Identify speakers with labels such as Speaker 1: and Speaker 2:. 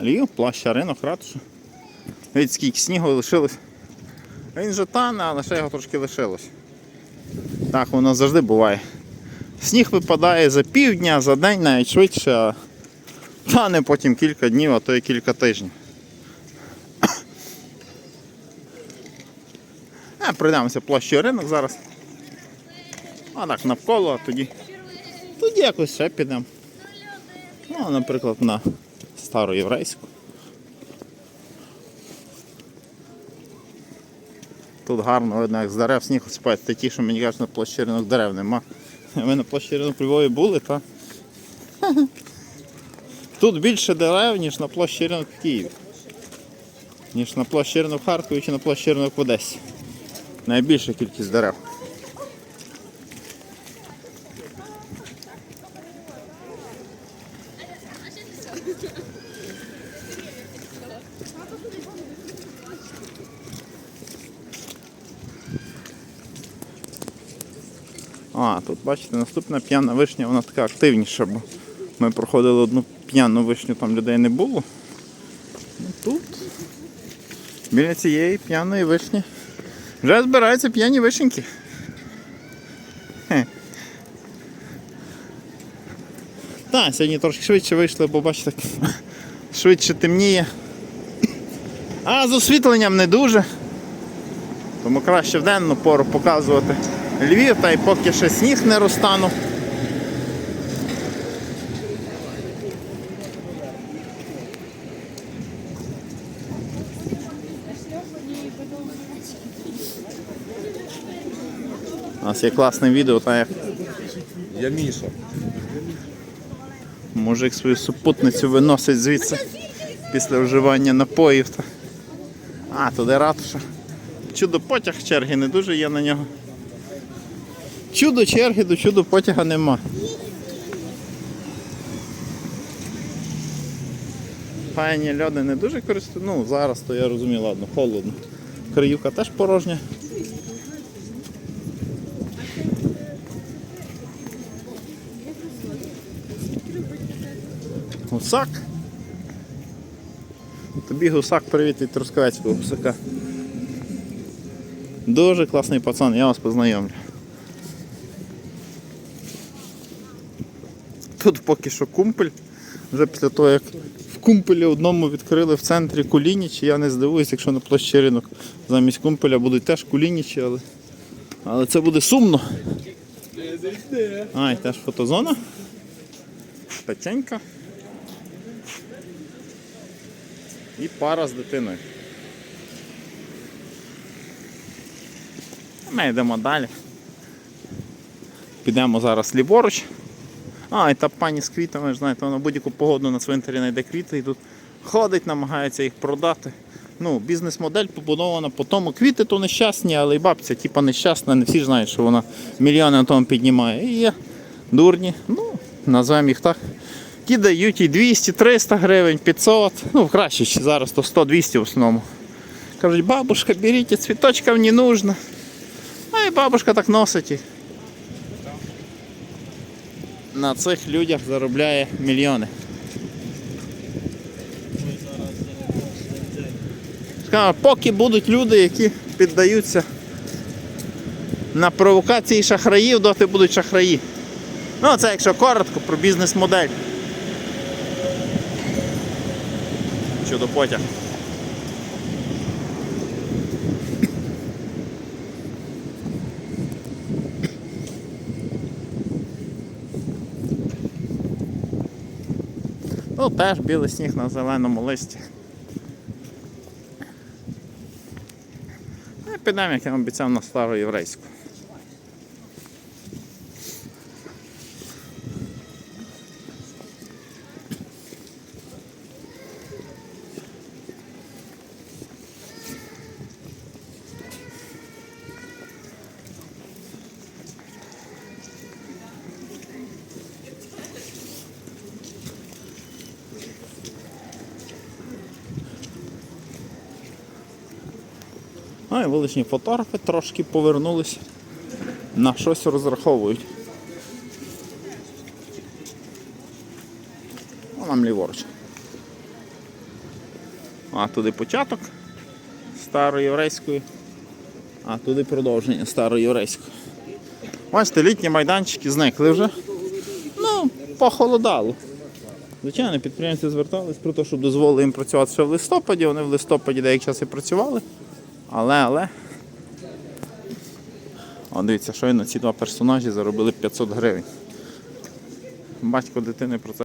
Speaker 1: Львів, площа ринок, ратуша. Від скільки снігу лишилось. Він же тане, але ще його трошки лишилось. Так воно завжди буває. Сніг випадає за півдня, за день, навіть швидше, а тане потім кілька днів, а то і кілька тижнів. А, пройдемося площею ринок зараз. А так навколо, а тоді. Тоді якось ще підемо. Ну, наприклад, на стару єврейську. Тут гарно видно, як з дерев сніг осипається. Те ті, що мені кажуть, на площі ринок дерев нема. Ви на площі ринок Львові були, та? Тут більше дерев, ніж на площі ринок в Києві. Ніж на площі ринок в Харкові чи на площі ринок в Одесі. Найбільша кількість дерев. А, тут бачите, наступна п'яна вишня, вона така активніша, бо ми проходили одну п'яну вишню, там людей не було. Ну, тут, біля цієї п'яної вишні, вже збираються п'яні вишеньки. Так, сьогодні трошки швидше вийшли, бо бачите, швидше темніє. А з освітленням не дуже. Тому краще в денну пору показувати Львів, та й поки ще сніг не розтанув. У нас є класне відео, та як
Speaker 2: Я Міша.
Speaker 1: мужик свою супутницю виносить звідси після вживання напоїв. А, туди ратуша. Чудо потяг черги не дуже є на нього. Чудо черги до чудо потяга нема. Файні льоди не дуже користуються. Ну, зараз то я розумію, ладно, холодно. Криївка теж порожня. Гусак. Тобі гусак привіт від Трускавецького гусака. Дуже класний пацан, я вас познайомлю. Тут поки що кумпель. Вже після того, як в кумпелі одному відкрили в центрі кулінічі, я не здивуюсь, якщо на площі ринок замість кумпеля будуть теж кулінічі, але, але це буде сумно. А, і теж фотозона. Печенька. І пара з дитиною. Ми йдемо далі. Підемо зараз ліворуч. А, і та пані з квітами, знаєте, вона будь-яку погоду на цвинтарі знайде квіти і тут ходить, намагається їх продати. Ну, бізнес-модель побудована по тому. Квіти то нещасні, але й бабця, типа нещасна, не всі ж знають, що вона мільйони на тому піднімає. І є дурні, ну, назвемо їх так. Ті дають і 200, 300 гривень, 500, ну краще ще зараз то 100-200 в основному. Кажуть, бабушка, беріть, цвіточків не нужно. А і бабушка так носить їх. На цих людях заробляє мільйони. Скажу, поки будуть люди, які піддаються на провокації шахраїв, доти будуть шахраї. Ну, це якщо коротко про бізнес-модель. Щодо потяг. Ну, теж білий сніг на зеленому листі. Ну, підемо, як я обіцяв, на стару єврейську. Ну і вуличні фотографи трошки повернулись, на щось розраховують. Ну, нам ліворуч. А туди початок староєврейської, а туди продовження староєврейської. Бачите, літні майданчики зникли вже. Ну, похолодало. Звичайно, підприємці звертались про те, щоб дозволили їм працювати ще в листопаді. Вони в листопаді деякий час і працювали. Але, але. О, дивіться, щойно ці два персонажі заробили 500 гривень. Батько дитини про це